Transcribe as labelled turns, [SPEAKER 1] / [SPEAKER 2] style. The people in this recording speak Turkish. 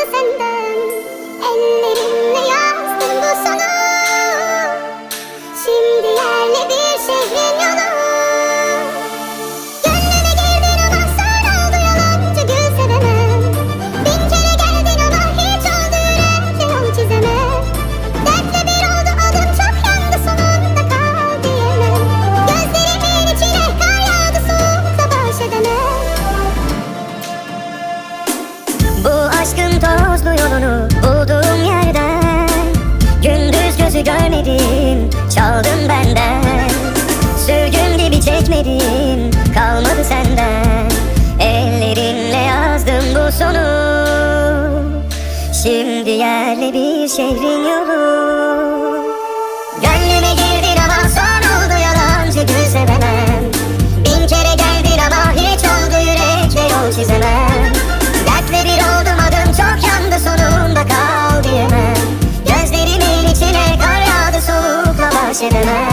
[SPEAKER 1] the sender. Aşkın tozlu yolunu bulduğum yerden. Gündüz gözü görmedim çaldın benden. Sürgün gibi çekmedim kalmadı senden. Ellerinle yazdım bu sonu. Şimdi yerle bir şehrin yolu. sitting there.